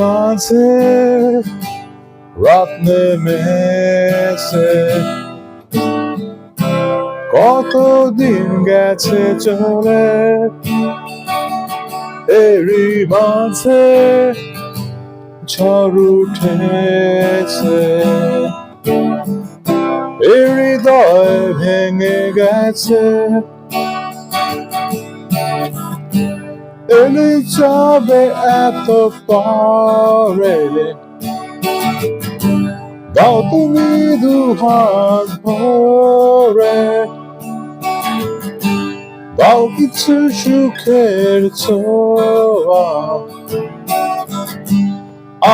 মাঝে রাত নেমেছে। কতদিন গেছে চলে এরই মাঝে ঝড় উঠেছে। এ হৃদয় ভেঙে গেছে এলি যাবে এত পরে। দাও তুমি দু হাত ভরে। দাও কিছু সুখের ছোঁয়া।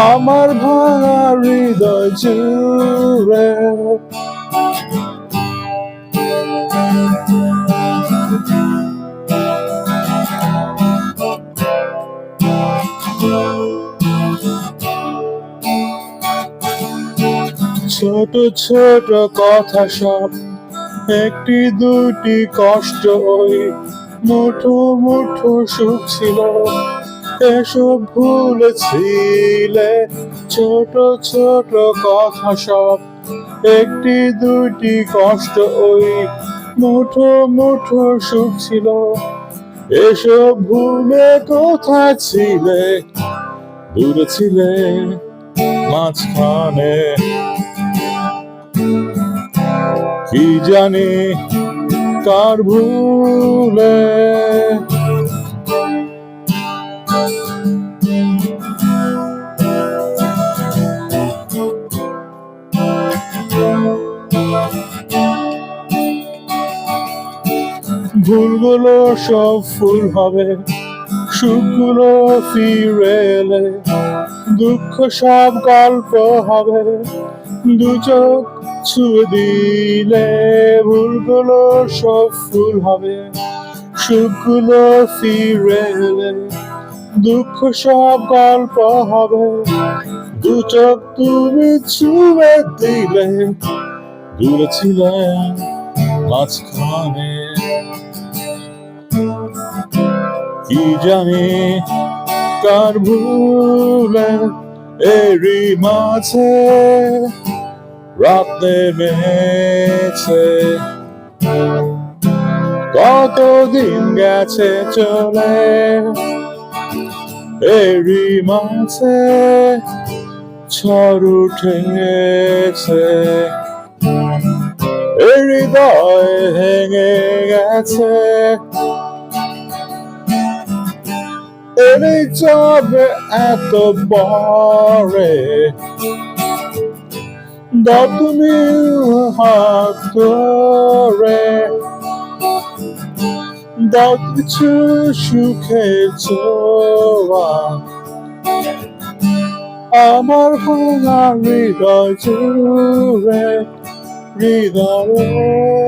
আমার ভাঙা হৃদয় জুড়ে। ছোট ছোট কথা সব। একটি, দুটি কষ্ট ওই মুঠো মুঠো সুখ ছিল। এসব ভুলেছিলে, ছোট ছোট কথা সব। একটি, দুটি কষ্ট ওই মুঠো মুঠো সুখ ছিল। এসব ভুলে কোথায় ছিলে? দূরে ছিলে মাঝখানে। কি জানি কার ভুলে? ভুলগুলো সব ফুল হবে, সুখগুলো ফিরে এলে দুঃখ সব গল্প হবে। দু চোখ ছুঁয়ে দিলে ভুলগুলো সব ফুল হবে। সুখগুলো ফিরে এলে দুঃখ সব গল্প হবে। দু চোখ তুমি ছুঁয়ে দিলে, দূরে ছিলে মাঝখানে। কি জানি কার ভুলে এরই মাঝে রাত নেমেছে। কতদিন গেছে চলে? এরই মাঝে ঝড় উঠেছে। হৃদয় ভেঙে গেছে। এনে যাবে এত পরে দাও তুমি হাত ধরে। দাও কিছু সুখের ছোঁয়া। আমার ভাঙা হৃদয় জুড়ে হৃদয়ে।